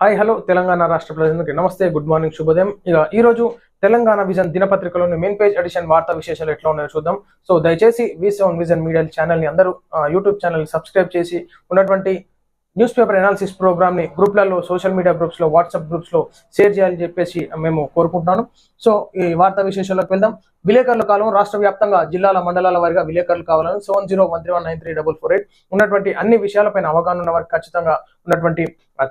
Hi hello Telangana రాష్ట్ర ప్రజలందరికీ నమస్తే గుడ్ మార్నింగ్ శుభోదయం. ఇక ఈ రోజు తెలంగాణ విజన్ దినపత్రికలోని మెయిన్ పేజ్ ఎడిషన్ వార్తా విశేషాలు ఎట్లా ఉన్నాయో చూద్దాం. సో దయచేసి వి సెవెన్ విజన్ మీడియా ఛానల్ని అందరూ యూట్యూబ్ ఛానల్ సబ్స్క్రైబ్ చేసి ఉన్నటువంటి న్యూస్ పేపర్ అనాలిసిస్ ప్రోగ్రామ్ని గ్రూప్లలో సోషల్ మీడియా గ్రూప్స్లో వాట్సాప్ గ్రూప్స్లో షేర్ చేయాలని చెప్పేసి మేము కోరుకుంటున్నాను. సో ఈ వార్తా విశేషాలకు వెళ్దాం. విలేకరుల కాలం రాష్ట్ర వ్యాప్తంగా జిల్లాల మండలాల వారిగా విలేకరులు కావాలని seven zero one three one nine three double four eight ఉన్నటువంటి అన్ని విషయాలపైన అవగాహన ఉన్న వారికి ఖచ్చితంగా ఉన్నటువంటి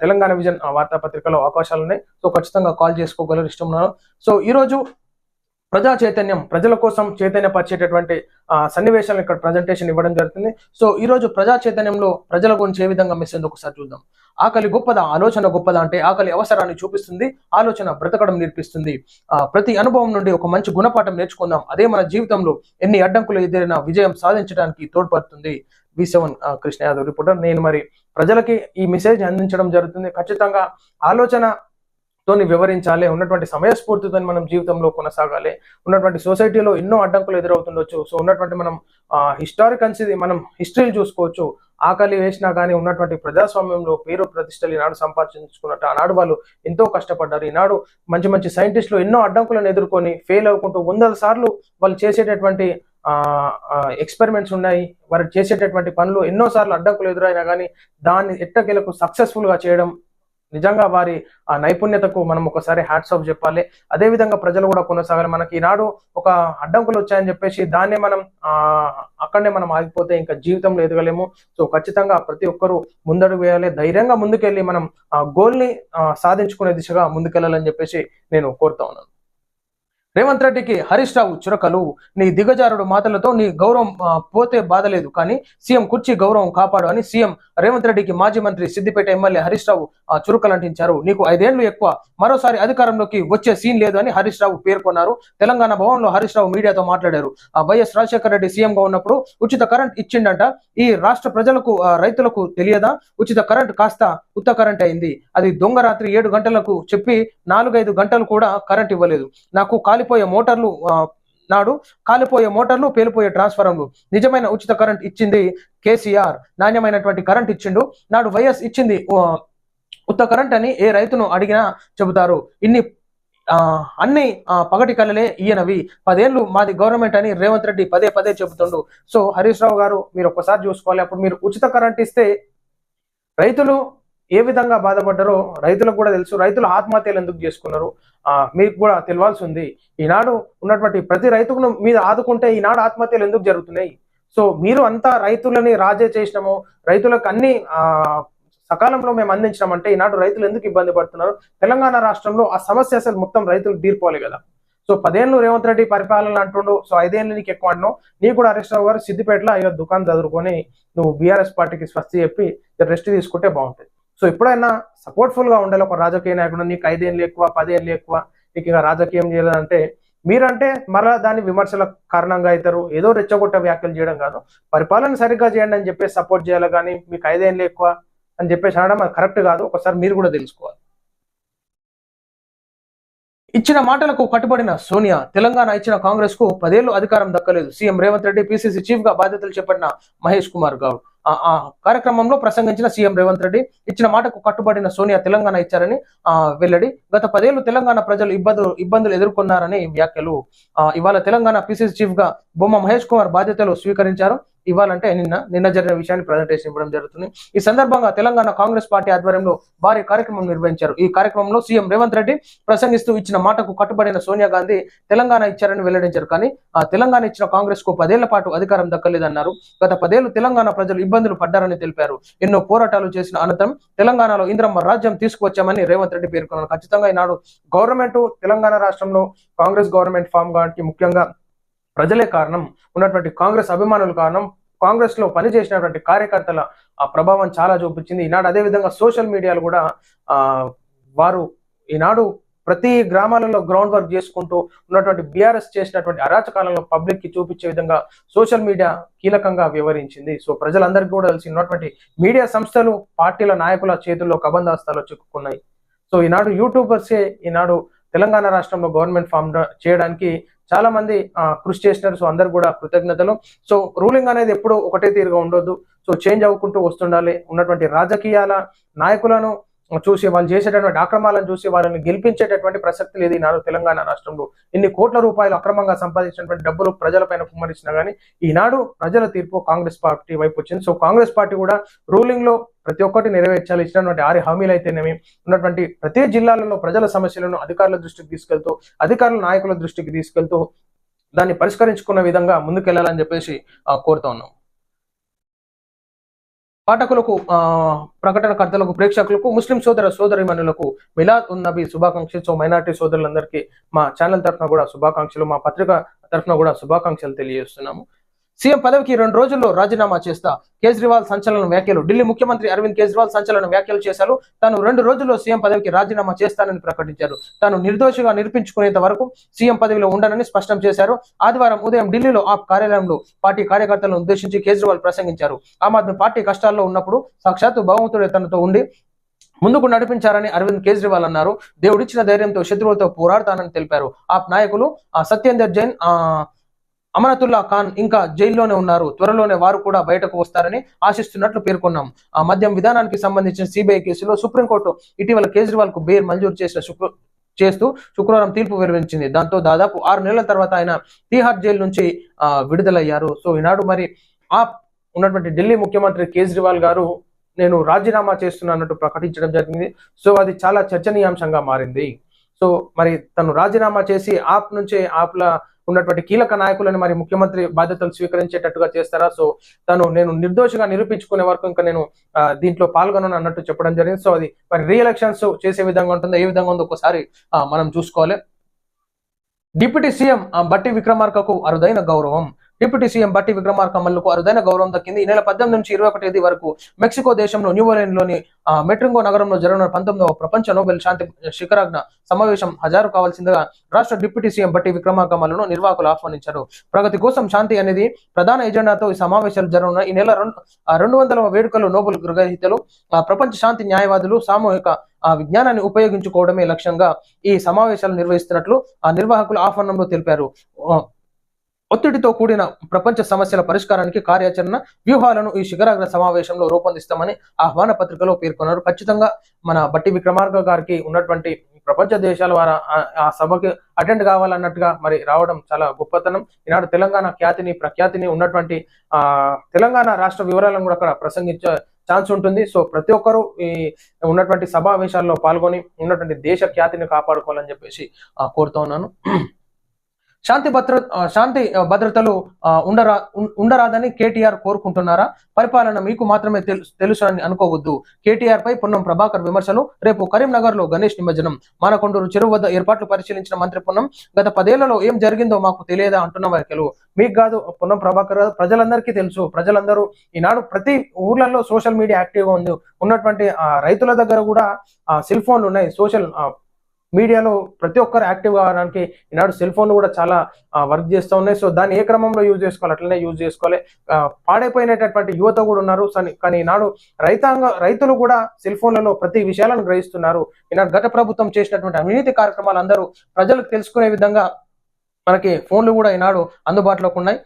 తెలంగాణ విజన్ వార్తాపత్రికలో అవకాశాలు ఉన్నాయి సో ఖచ్చితంగా కాల్ చేసుకోగలరు. ఇష్టం ఉన్నాను సో ఈ రోజు ప్రజా చైతన్యం ప్రజల కోసం చైతన్యపరిచేటటువంటి ఆ, సన్నివేశాలను ఇక్కడ ప్రజెంటేషన్ ఇవ్వడం జరుగుతుంది. సో ఈ రోజు ప్రజా చైతన్యంలో ప్రజల గురించి ఏ విధంగా మెసేజ్ ఒకసారి చూద్దాం. ఆకలి గొప్పదా ఆలోచన గొప్పదా అంటే ఆకలి అవసరాన్ని చూపిస్తుంది ఆలోచన బ్రతకడం నేర్పిస్తుంది. ప్రతి అనుభవం నుండి ఒక మంచి గుణపాఠం నేర్చుకుందాం. అదే మన జీవితంలో ఎన్ని అడ్డంకులు ఎదురైనా విజయం సాధించడానికి తోడ్పడుతుంది. V seven Krishna Yadav reporter నేను మరి ప్రజలకి ఈ మెసేజ్ అందించడం జరుగుతుంది. ఖచ్చితంగా ఆలోచన తోని వివరించాలి. ఉన్నటువంటి సమయస్ఫూర్తితో మనం జీవితంలో కొనసాగాలి. ఉన్నటువంటి సొసైటీలో ఎన్నో అడ్డంకులు ఎదురవుతుండొచ్చు. సో ఉన్నటువంటి మనం హిస్టారికల్స్ ఇది మనం హిస్టరీలు చూసుకోవచ్చు. ఆకలి వేసినా కానీ ఉన్నటువంటి ప్రజాస్వామ్యంలో పేరు ప్రతిష్టలు ఈనాడు సంపాదించుకున్నట్టు ఆనాడు వాళ్ళు ఎంతో కష్టపడ్డారు. ఈనాడు మంచి మంచి సైంటిస్టులు ఎన్నో అడ్డంకులను ఎదుర్కొని ఫెయిల్ అవ్వకుంటూ వందల సార్లు వాళ్ళు చేసేటటువంటి ఎక్స్పెరిమెంట్స్ ఉన్నాయి. వారు చేసేటటువంటి పనులు ఎన్నో సార్లు అడ్డంకులు ఎదురైనా కానీ దాన్ని ఎట్టకేలకు సక్సెస్ఫుల్గా చేయడం నిజంగా వారి ఆ నైపుణ్యతకు మనం ఒకసారి హ్యాట్స్ ఆఫ్ చెప్పాలి. అదే విధంగా ప్రజలు కూడా కొనసాగాలి. మనకి ఈనాడు ఒక అడ్డంకులు వచ్చాయని చెప్పేసి దాన్నే మనం ఆ అక్కడనే మనం ఆగిపోతే ఇంకా జీవితంలో ఎదగలేము. సో ఖచ్చితంగా ప్రతి ఒక్కరూ ముందడుగు వేయాలి. ధైర్యంగా ముందుకెళ్ళి మనం ఆ గోల్ని సాధించుకునే దిశగా ముందుకెళ్ళాలని చెప్పేసి నేను కోరుతా ఉన్నాను. రేవంత్ రెడ్డికి హరీష్ రావు చురకలు నీ దిగజారుడు మాటలతో నీ గౌరవం పోతే బాధలేదు. కానీ సీఎం కుర్చీ గౌరవం కాపాడు అని సీఎం రేవంత్ రెడ్డికి మాజీ మంత్రి సిద్దిపేట ఎమ్మెల్యే హరీష్ రావు ఆ, నీకు ఐదేళ్ళు ఎక్కువ. మరోసారి అధికారంలోకి వచ్చే సీన్ లేదు అని హరీష్ రావు పేర్కొన్నారు. తెలంగాణ భవన్లో హరీష్ రావు మీడియాతో మాట్లాడారు. ఆ వైఎస్ రాజశేఖర రెడ్డి సీఎంగా ఉన్నప్పుడు ఉచిత కరెంట్ ఇచ్చిండంట. ఈ రాష్ట్ర ప్రజలకు రైతులకు తెలియదా? ఉచిత కరెంట్ కాస్త ఉత్త కరెంట్ అయింది. అది దొంగ రాత్రి ఏడు గంటలకు చెప్పి నాలుగైదు గంటలు కూడా కరెంట్ ఇవ్వలేదు. నాకు కాలి కాలిపోయే మోటార్లు నాడు కాలిపోయే మోటార్లు పేలిపోయే ట్రాన్స్ఫారంలు. నిజమైన ఉచిత కరెంట్ ఇచ్చింది కేసీఆర్. నాణ్యమైనటువంటి కరెంట్ ఇచ్చిండు. నాడు వైఎస్ ఇచ్చింది ఉత్త కరెంట్ అని ఏ రైతును అడిగినా చెబుతారు. ఇన్ని ఆ, అన్ని పగటి కళలే ఈయనవి. పదేళ్ళు మాది గవర్నమెంట్ అని రేవంత్ రెడ్డి పదే పదే చెబుతుండు. సో హరీష్ రావు గారు మీరు ఒక్కసారి చూసుకోవాలి. అప్పుడు మీరు ఉచిత కరెంట్ ఇస్తే రైతులు ఏ విధంగా బాధపడ్డారో రైతులకు కూడా తెలుసు. రైతులు ఆత్మహత్యలు ఎందుకు చేసుకున్నారు? ఆ, మీకు కూడా తెలియాల్సి ఉంది ఈనాడు ఉన్నటువంటి ప్రతి రైతుకును మీరు ఆదుకుంటే ఈనాడు ఆత్మహత్యలు ఎందుకు జరుగుతున్నాయి? సో మీరు అంతా రైతులని రాజే చేసినాము రైతులకు అన్ని సకాలంలో మేము అందించినామంటే ఈనాడు రైతులు ఎందుకు ఇబ్బంది పడుతున్నారు? తెలంగాణ రాష్ట్రంలో ఆ సమస్య అసలు మొత్తం రైతులు తీర్పోవాలి కదా. సో పదేళ్ళు రేవంత్ రెడ్డి పరిపాలన అంటుండు సో ఐదేళ్ళు నీకు ఎక్కువ అంటున్నావు. నీకు కూడా అరెస్ట్ రావు సిద్దిపేటలో ఇక దుకాణం చదువుకొని నువ్వు బీఆర్ఎస్ పార్టీకి స్వస్తి చెప్పి రెస్ట్ తీసుకుంటే బాగుంటుంది. సో ఎప్పుడైనా సపోర్ట్ఫుల్గా ఉండాలి. ఒక రాజకీయ నాయకుడు నీకు ఐదేళ్ళు ఎక్కువ పదేళ్ళు ఎక్కువ నీకు రాజకీయం చేయాలంటే మీరంటే మరలా దాని విమర్శల కారణంగా అవుతారు. ఏదో రెచ్చగొట్ట వ్యాఖ్యలు చేయడం కాదు. పరిపాలన సరిగ్గా చేయండి అని చెప్పేసి సపోర్ట్ చేయాలి కానీ మీకు ఐదేళ్ళు ఎక్కువ అని చెప్పేసి అనడం అది కరెక్ట్ కాదు. ఒకసారి మీరు కూడా తెలుసుకోవాలి. ఇచ్చిన మాటలకు కట్టుబడిన సోనియా తెలంగాణ ఇచ్చిన కాంగ్రెస్కు పదేళ్ళు అధికారం దక్కలేదు. సీఎం రేవంత్ రెడ్డి పిసిసి చీఫ్గా బాధ్యతలు చేపట్టిన మహేష్ కుమార్ గౌడ్. ఆ ఆ కార్యక్రమంలో ప్రసంగించిన సీఎం రేవంత్ రెడ్డి ఇచ్చిన మాటకు కట్టుబడిన సోనియా తెలంగాణ ఇచ్చారని ఆ వెల్లడి. గత పదేళ్ళు తెలంగాణ ప్రజలు ఇబ్బందులు ఇబ్బందులు ఎదుర్కొన్నారని వ్యాఖ్యలు. ఇవాళ తెలంగాణ పిసిసి చీఫ్గా బొమ్మ మహేష్ కుమార్ బాధ్యతలు స్వీకరించారు. ఇవ్వాలంటే నిన్న నిన్న జరిగిన విషయాన్ని ప్రజెంటేషన్ ఇవ్వడం జరుగుతుంది. ఈ సందర్భంగా తెలంగాణ కాంగ్రెస్ పార్టీ ఆధ్వర్యంలో భారీ కార్యక్రమం నిర్వహించారు. ఈ కార్యక్రమంలో సీఎం రేవంత్ రెడ్డి ప్రసంగిస్తూ ఇచ్చిన మాటకు కట్టుబడిన సోనియా గాంధీ తెలంగాణ ఇచ్చారని వెల్లడించారు. కానీ ఆ తెలంగాణ ఇచ్చిన కాంగ్రెస్కు పదేళ్ళ పాటు అధికారం దక్కలేదన్నారు. గత పదేళ్ళు తెలంగాణ ప్రజలు ఇబ్బందులు పడ్డారని తెలిపారు. ఎన్నో పోరాటాలు చేసిన అనంతరం తెలంగాణలో ఇంద్రమ్మ రాజ్యం తీసుకువచ్చామని రేవంత్ రెడ్డి పేర్కొన్నారు. ఖచ్చితంగా ఈనాడు గవర్నమెంట్ తెలంగాణ రాష్ట్రంలో కాంగ్రెస్ గవర్నమెంట్ ఫామ్ కావడానికి ముఖ్యంగా ప్రజలే కారణం. ఉన్నటువంటి కాంగ్రెస్ అభిమానులు కారణం. కాంగ్రెస్లో పనిచేసినటువంటి కార్యకర్తల ఆ ప్రభావం చాలా చూపించింది. ఈనాడు అదే విధంగా సోషల్ మీడియాలో కూడా ఆ వారు ఈనాడు ప్రతి గ్రామాలలో గ్రౌండ్ వర్క్ చేసుకుంటూ ఉన్నటువంటి బీఆర్ఎస్ చేసినటువంటి అరాచకాలను పబ్లిక్కి చూపించే విధంగా సోషల్ మీడియా కీలకంగా వివరించింది. సో ప్రజలందరికీ కూడా తెలిసి ఉన్నటువంటి మీడియా సంస్థలు పార్టీల నాయకుల చేతుల్లో కబందాస్తాలో చిక్కుకున్నాయి. సో ఈనాడు యూట్యూబర్సే ఈనాడు తెలంగాణ రాష్ట్రంలో గవర్నమెంట్ ఫామ్ చేయడానికి చాలా మంది ఆ, కృషి చేసినారు. సో అందరు కూడా కృతజ్ఞతలు. సో రూలింగ్ అనేది ఎప్పుడు ఒకటే తీరుగా ఉండొద్దు. సో చేంజ్ అవ్వకుంటూ వస్తుండాలి. ఉన్నటువంటి రాజకీయాల నాయకులను చూసి వాళ్ళు చేసేటటువంటి అక్రమాలను చూసి వాళ్ళని గెలిపించేటటువంటి ప్రసక్తి లేదు ఈనాడు తెలంగాణ రాష్ట్రంలో. ఇన్ని కోట్ల రూపాయలు అక్రమంగా సంపాదించినటువంటి డబ్బులు ప్రజలపైన కుమ్మరించినా కానీ ఈనాడు ప్రజల తీర్పు కాంగ్రెస్ పార్టీ వైపు వచ్చింది. సో కాంగ్రెస్ పార్టీ కూడా రూలింగ్లో ప్రతి ఒక్కటి నెరవేర్చాలి ఇచ్చినటువంటి ఆరు హామీలు అయితేనేమి ఉన్నటువంటి ప్రతి జిల్లాలలో ప్రజల సమస్యలను అధికారుల దృష్టికి తీసుకెళ్తూ అధికారుల నాయకుల దృష్టికి తీసుకెళ్తూ దాన్ని పరిష్కరించుకున్న విధంగా ముందుకెళ్ళాలని చెప్పేసి కోరుతా ఉన్నాం. పాఠకులకు ఆ, ప్రకటనకర్తలకు ప్రేక్షకులకు ముస్లిం సోదర సోదరిమణులకు మిలాద్ ఉన్ నబీ శుభాకాంక్షలు. సో మైనార్టీ సోదరులందరికీ మా ఛానల్ తరఫున కూడా శుభాకాంక్షలు మా పత్రిక తరఫున కూడా శుభాకాంక్షలు తెలియజేస్తున్నాము. సీఎం పదవికి రెండు రోజుల్లో రాజీనామా చేస్తా. కేజ్రీవాల్ సంచలన వ్యాఖ్యలు. ఢిల్లీ ముఖ్యమంత్రి అరవింద్ కేజ్రీవాల్ సంచలన వ్యాఖ్యలు చేశారు. తాను రెండు రోజుల్లో సీఎం పదవికి రాజీనామా చేస్తానని ప్రకటించారు. తాను నిర్దోషిగా నిరూపించుకునేంత వరకు సీఎం పదవిలో ఉండనని స్పష్టం చేశారు. ఆదివారం ఉదయం ఢిల్లీలో ఆప్ కార్యాలయంలో పార్టీ కార్యకర్తలను ఉద్దేశించి కేజ్రీవాల్ ప్రసంగించారు. ఆమ్ ఆద్మీ పార్టీ కష్టాల్లో ఉన్నప్పుడు సాక్షాత్తు భగవంతుడే తనతో ఉండి ముందుకు నడిపించారని అరవింద్ కేజ్రీవాల్ అన్నారు. దేవుడిచ్చిన ధైర్యంతో శత్రువులతో పోరాడతానని తెలిపారు. ఆప్ నాయకులు సత్యేందర్ జైన్ ఆ అమనతుల్లా ఖాన్ ఇంకా జైల్లోనే ఉన్నారు. త్వరలోనే వారు కూడా బయటకు వస్తారని ఆశిస్తున్నట్లు పేర్కొన్నాం. ఆ మద్యం విధానానికి సంబంధించిన సిబిఐ కేసులో సుప్రీంకోర్టు ఇటీవల కేజ్రీవాల్కు బెయిల్ మంజూరు చేసిన శుక్ర చేస్తూ శుక్రవారం తీర్పు వివరించింది. దాంతో దాదాపు ఆరు నెలల తర్వాత ఆయన తీహార్ జైలు నుంచి విడుదలయ్యారు. సో ఈనాడు మరి ఆ ఉన్నటువంటి ఢిల్లీ ముఖ్యమంత్రి కేజ్రీవాల్ గారు నేను రాజీనామా చేస్తున్నట్టు ప్రకటించడం జరిగింది. సో అది చాలా చర్చనీయాంశంగా మారింది. సో మరి తను రాజీనామా చేసి ఆప్ నుంచే ఆప్ల ఉన్నటువంటి కీలక నాయకులను మరి ముఖ్యమంత్రి బాధ్యతలు స్వీకరించేటట్టుగా చేస్తారా? సో తను నేను నిర్దోషిగా నిరూపించుకునే వరకు ఇంకా నేను దీంట్లో పాల్గొనను అన్నట్టు చెప్పడం జరిగింది. సో అది మరి రీఎలక్షన్స్ చేసే విధంగా ఉంటుందో? ఏ విధంగా ఉందో ఒకసారి మనం చూసుకోవాలి. డిప్యూటీ సీఎం ఆ, బట్టి విక్రమార్కకు అరుదైన గౌరవం. డిప్యూటీ సీఎం బట్టి విక్రమార్కమల్లకు అరుదైన గౌరవం దక్కింది. ఈ నెల పద్దెనిమిది నుంచి ఇరవై ఒకటి వరకు మెక్సికో దేశంలో న్యూవోలియన్లోని మెట్రింగో నగరంలో జరగనున్న పంతొమ్మిదవ ప్రపంచ నోబెల్ శాంతి శిఖరాగ్న సమావేశం హజారు కావాల్సిందిగా రాష్ట్ర డిప్యూటీ సీఎం బట్టి విక్రమార్కమల్లను నిర్వాహకులు ఆహ్వానించారు. ప్రగతి కోసం శాంతి అనేది ప్రధాన ఎజెండాతో ఈ సమావేశాలు జరగనున్న ఈ నెల రెండు రెండు వందల వేడుకలు నోబెల్ గ్రహీతలు ప్రపంచ శాంతి న్యాయవాదులు సామూహిక ఆ విజ్ఞానాన్ని ఉపయోగించుకోవడమే లక్ష్యంగా ఈ సమావేశాలు నిర్వహిస్తున్నట్లు ఆ నిర్వాహకులు ఆహ్వానంలో తెలిపారు. ఒత్తిడితో కూడిన ప్రపంచ సమస్యల పరిష్కారానికి కార్యాచరణ వ్యూహాలను ఈ శిఖరాగ్ర సమావేశంలో రూపొందిస్తామని ఆహ్వాన పత్రికలో పేర్కొన్నారు. ఖచ్చితంగా మన బట్టి విక్రమార్క గారికి ఉన్నటువంటి ప్రపంచ దేశాల వారు ఆ- సభకి అటెండ్ కావాలన్నట్టుగా మరి రావడం చాలా గొప్పతనం. ఈనాడు తెలంగాణ ఖ్యాతిని ప్రఖ్యాతిని ఉన్నటువంటి ఆ తెలంగాణ రాష్ట్ర వివరాలను కూడా అక్కడ ప్రసంగించే ఛాన్స్ ఉంటుంది. సో ప్రతి ఒక్కరూ ఈ ఉన్నటువంటి సమావేశాల్లో పాల్గొని ఉన్నటువంటి దేశ ఖ్యాతిని కాపాడుకోవాలని చెప్పేసి కోరుతా ఉన్నాను. శాంతి భద్ర శాంతి భద్రతలు ఉండరా ఉండరాదని కేటీఆర్ కోరుకుంటున్నారా? పరిపాలన మీకు మాత్రమే తెలుసు తెలుసు అని అనుకోవద్దు. కేటీఆర్ పై పొన్నం ప్రభాకర్ విమర్శలు. రేపు కరీంనగర్లో గణేష్ నిమజ్జనం. మానకొండూరు చెరువు వద్ద ఏర్పాట్లు పరిశీలించిన మంత్రి పొన్నం గత పదేళ్ళలో ఏం జరిగిందో మాకు తెలియదా అంటున్న వ్యాఖ్యలు. మీకు కాదు పొన్నం ప్రభాకర్ ప్రజలందరికీ తెలుసు. ప్రజలందరూ ఈనాడు ప్రతి ఊర్లలో సోషల్ మీడియా యాక్టివ్గా ఉంది. ఉన్నటువంటి రైతుల దగ్గర కూడా ఆ సెల్ ఫోన్లు ఉన్నాయి. సోషల్ మీడియాలో ప్రతి ఒక్కరు యాక్టివ్ కావడానికి ఈనాడు సెల్ ఫోన్లు కూడా చాలా వర్క్ చేస్తూ ఉన్నాయి. సో దాన్ని ఏ క్రమంలో యూజ్ చేసుకోవాలి? అట్లనే యూజ్ చేసుకోవాలి. పాడైపోయినటువంటి యువత కూడా ఉన్నారు. కానీ ఈనాడు రైతాంగ రైతులు కూడా సెల్ ఫోన్లలో ప్రతి విషయాలను గ్రహిస్తున్నారు. ఈనాడు గత ప్రభుత్వం చేసినటువంటి అవినీతి కార్యక్రమాలు అందరూ ప్రజలకు తెలుసుకునే విధంగా మనకి ఫోన్లు కూడా ఈనాడు అందుబాటులోకి ఉన్నాయి.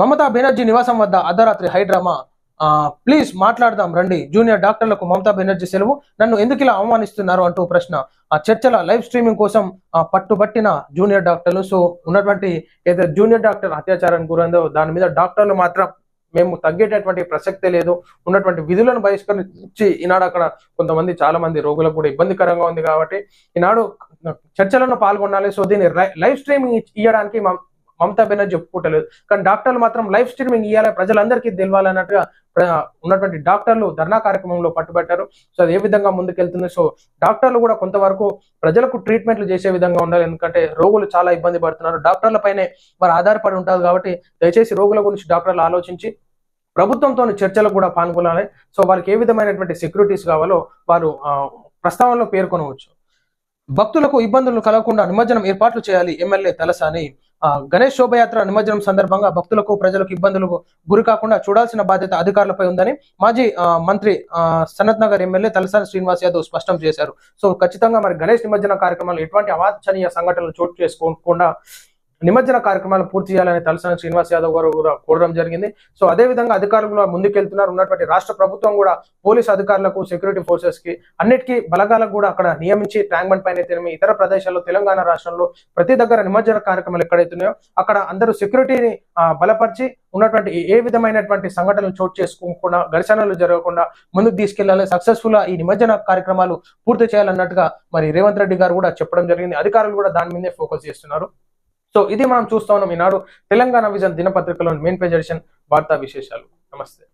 మమతా బెనర్జీ నివాసం వద్ద అర్ధరాత్రి హైడ్రామా ప్లీజ్ మాట్లాడదాం రండి. జూనియర్ డాక్టర్లకు మమతా బెనర్జీ సెలవు. నన్ను ఎందుకు ఇలా అవమానిస్తున్నారు అంటూ ప్రశ్న. ఆ చర్చల లైవ్ స్ట్రీమింగ్ కోసం పట్టుబట్టిన జూనియర్ డాక్టర్లు. సో ఉన్నటువంటి ఏదైతే జూనియర్ డాక్టర్ అత్యాచారానికి గురైందో దాని మీద డాక్టర్లు మాత్రం మేము తగ్గేటటువంటి ప్రసక్తే లేదు. ఉన్నటువంటి విధులను బహిష్కరించి ఈనాడు అక్కడ కొంతమంది చాలా మంది రోగులకు కూడా ఇబ్బందికరంగా ఉంది కాబట్టి ఈనాడు చర్చలను పాల్గొనాలి. సో దీన్ని లైవ్ స్ట్రీమింగ్ ఇయ్యడానికి మమతా బెనర్జీ ఒప్పుకోవట్లేదు. కానీ డాక్టర్లు మాత్రం లైవ్ స్ట్రీమింగ్ ఇవ్వాలి ప్రజలందరికీ తెలియాలన్నట్టుగా ఉన్నటువంటి డాక్టర్లు ధర్నా కార్యక్రమంలో పట్టుబట్టారు. సో అది ఏ విధంగా ముందుకెళ్తుంది? సో డాక్టర్లు కూడా కొంతవరకు ప్రజలకు ట్రీట్మెంట్లు చేసే విధంగా ఉండాలి. ఎందుకంటే రోగులు చాలా ఇబ్బంది పడుతున్నారు. డాక్టర్ల పైనే వారు ఆధారపడి ఉంటారు కాబట్టి దయచేసి రోగుల గురించి డాక్టర్లు ఆలోచించి ప్రభుత్వంతో చర్చలకు కూడా పాల్గొనాలి. సో వారికి ఏ విధమైనటువంటి సెక్యూరిటీస్ కావాలో వారు ప్రస్తావనలో పేర్కొనవచ్చు. భక్తులకు ఇబ్బందులు కలగకుండా నిమజ్జనం ఏర్పాట్లు చేయాలి. ఎమ్మెల్యే తలసాని గణేష్ శోభయాత్ర నిమజ్జనం సందర్భంగా భక్తులకు ప్రజలకు ఇబ్బందులకు గురి కాకుండా చూడాల్సిన బాధ్యత అధికారులపై ఉందని మాజీ మంత్రి ఆ, సనత్ నగర్ ఎమ్మెల్యే తలసాని శ్రీనివాస్ యాదవ్ స్పష్టం చేశారు. సో ఖచ్చితంగా మరి గణేష్ నిమజ్జన కార్యక్రమాలు ఎటువంటి అవాంఛనీయ సంఘటనలు చోటు చేసుకోకుండా నిమజ్జన కార్యక్రమాలు పూర్తి చేయాలని తలసాని శ్రీనివాస్ యాదవ్ గారు కూడా కోరడం జరిగింది. సో అదే విధంగా అధికారులు కూడా ముందుకెళ్తున్నారు. ఉన్నటువంటి రాష్ట్ర ప్రభుత్వం కూడా పోలీస్ అధికారులకు సెక్యూరిటీ ఫోర్సెస్కి అన్నిటికీ బలగాలకు కూడా అక్కడ నియమించి ట్యాంక్ బండ్ పైన అయితేనేమి ఇతర ప్రదేశాల్లో తెలంగాణ రాష్ట్రంలో ప్రతి దగ్గర నిమజ్జన కార్యక్రమాలు ఎక్కడైతున్నాయో అక్కడ అందరూ సెక్యూరిటీని బలపరిచి ఉన్నటువంటి ఏ- విధమైనటువంటి సంఘటనలు చోటు చేసుకోకుండా ఘర్షణలు జరగకుండా ముందుకు తీసుకెళ్ళాలి సక్సెస్ఫుల్ ఈ నిమజ్జన కార్యక్రమాలు పూర్తి చేయాలన్నట్టుగా మరి రేవంత్ రెడ్డి గారు కూడా చెప్పడం జరిగింది. అధికారులు కూడా దాని మీదే ఫోకస్ చేస్తున్నారు. సో ఇది మనం చూస్తా ఉన్నాం ఈనాడు తెలంగాణ విజన్ దినపత్రికలోని మెయిన్ పేజ్ ఎడిషన్ వార్తా విశేషాలు. నమస్తే.